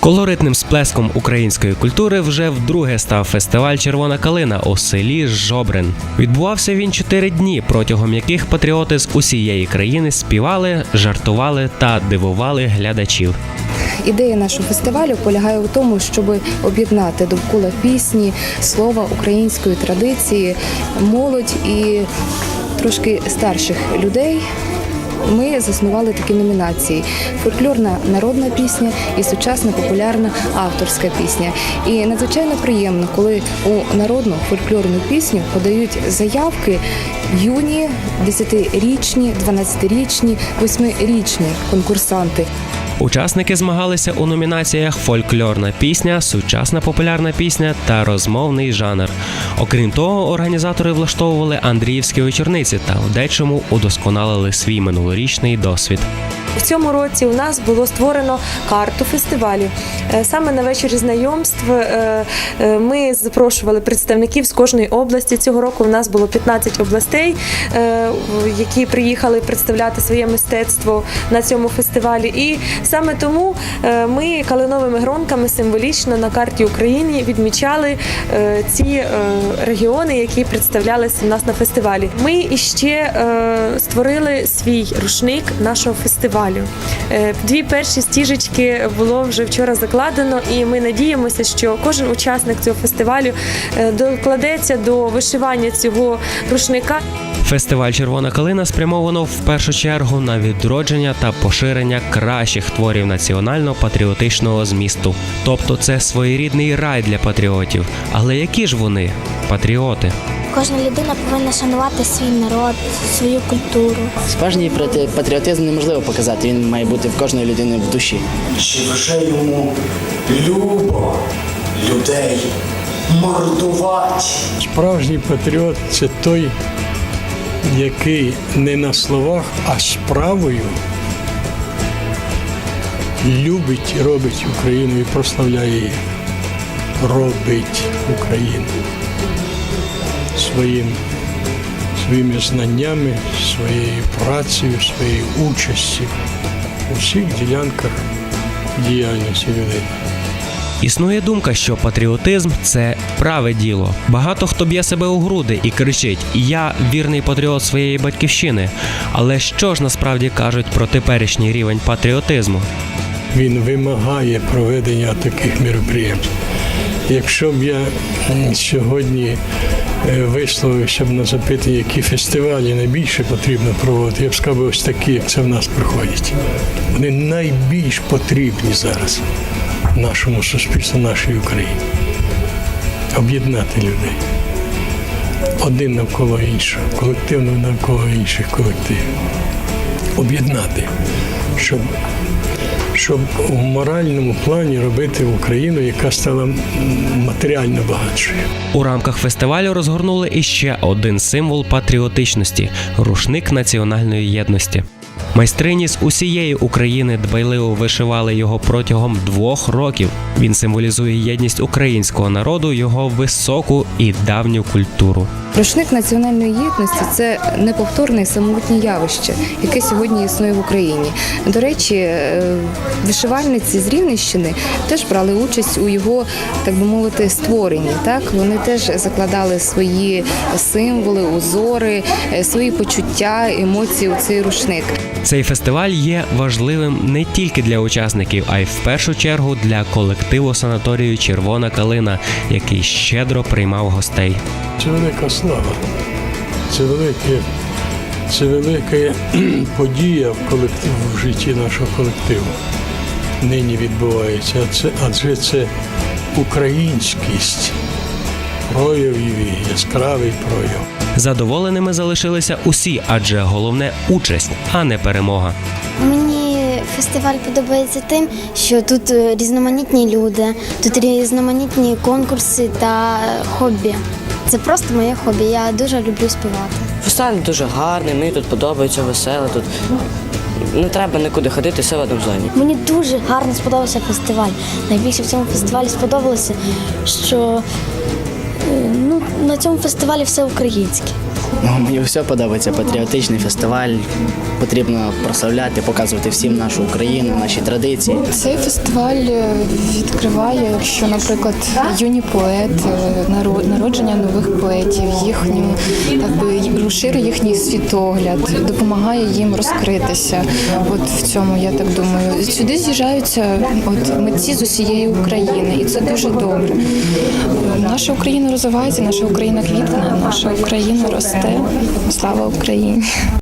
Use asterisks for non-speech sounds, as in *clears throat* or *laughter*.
Колоритним сплеском української культури вже вдруге став фестиваль Червона калина у селі Жобрин. Відбувався він чотири дні, протягом яких патріоти з усієї країни співали, жартували та дивували глядачів. Ідея нашого фестивалю полягає у тому, щоб об'єднати довкола пісні, слова української традиції, молодь і трошки старших людей. Ми заснували такі номінації: фольклорна народна пісня і сучасна популярна авторська пісня. І надзвичайно приємно, коли у народну фольклорну пісню подають заявки юні, 10-річні, 12-річні, 8-річні конкурсанти. Учасники змагалися у номінаціях фольклорна пісня, сучасна популярна пісня та розмовний жанр. Окрім того, організатори влаштовували Андріївські вечорниці та в дечому удосконалили свій минулорічний досвід. В цьому році у нас було створено карту фестивалю. Е, Саме на вечорі знайомств е, е, ми запрошували представників з кожної області. Цього року у нас було 15 областей, які приїхали представляти своє мистецтво на цьому фестивалі. І саме тому ми калиновими гронками символічно на карті України відмічали ці регіони, які представлялися у нас на фестивалі. Ми іще створили свій рушник нашого фестивалю. Е, Дві перші стіжечки було вже вчора закладено, і ми надіємося, що кожен учасник цього фестивалю е, докладеться до вишивання цього рушника. Фестиваль Червона калина спрямовано в першу чергу на відродження та поширення кращих творів національно-патріотичного змісту. Тобто це своєрідний рай для патріотів. Але які ж вони патріоти? Кожна людина повинна шанувати свій народ, свою культуру. Справжній патріотизм неможливо показати. Він має бути в кожної людини в душі. Чи вже йому любо людей мордувати? Справжній патріот це той, який не на словах, а справою любить і робить Україну і прославляє її. Робить Україну своїм, своїми знаннями, своєю працею, своєю участю у всіх ділянках діяльності людини. Існує думка, що патріотизм це праве діло. Багато хто б'є себе у груди і кричить: Я вірний патріот своєї батьківщини. Але що ж насправді кажуть про теперішній рівень патріотизму? він вимагає проведення таких мероприємств. Якщо б я сьогодні е, висловився б на запитання, які фестивалі найбільше потрібно проводити, я б сказав, ось такі, як це в нас проходять. Вони найбільш потрібні зараз нашому суспільству, нашій Україні. Об'єднати людей. Один навколо іншого, колективно навколо інших колективів. Об'єднати, щоб щоб у моральному плані робити Україну, яка стала матеріально багатшою. У рамках фестивалю розгорнули іще один символ патріотичності рушник національної єдності. Майстрині з усієї України дбайливо вишивали його протягом двох років. Він символізує єдність українського народу, його високу і давню культуру. Рушник національної єдності це неповторне і самобутнє явище, яке сьогодні існує в Україні. До речі, е, вишивальниці з Рівненщини теж брали участь у його, так би мовити, створенні. Так вони теж закладали свої символи, узори, е, свої почуття, емоції у цей рушник. Цей фестиваль є важливим не тільки для учасників, а й в першу чергу для колективу санаторію Червона калина, який щедро приймав гостей. Велика слава, це велике, це велика *clears throat* подія в колективу в житті нашого колективу. Нині відбувається. Це, адже це українськість, прояв її, яскравий прояв. Задоволеними залишилися усі, адже головне участь, а не перемога. Фестиваль подобається тим, що тут е, різноманітні люди, тут різноманітні конкурси та хобі. Це просто моє хобі. Я дуже люблю співати. Фестиваль дуже гарний, мені тут подобається, весело. Тут не треба нікуди ходити, все в одному зоні. Мені дуже гарно сподобався фестиваль. Найбільше в цьому фестивалі сподобалося, що е, ну, на цьому фестивалі все українське. Ну, мені все подобається. Патріотичний фестиваль. Потрібно прославляти, показувати всім нашу Україну, наші традиції. Цей фестиваль е, відкриває, якщо, наприклад, юні поети, наро- народження нових поетів, їхню так би розширює їхній світогляд, допомагає їм розкритися. От в цьому я так думаю. Сюди з'їжджаються от митці з усієї України, і це дуже добре. Наша Україна розвивається, наша Україна квітне, наша Україна росте. Слава Україні!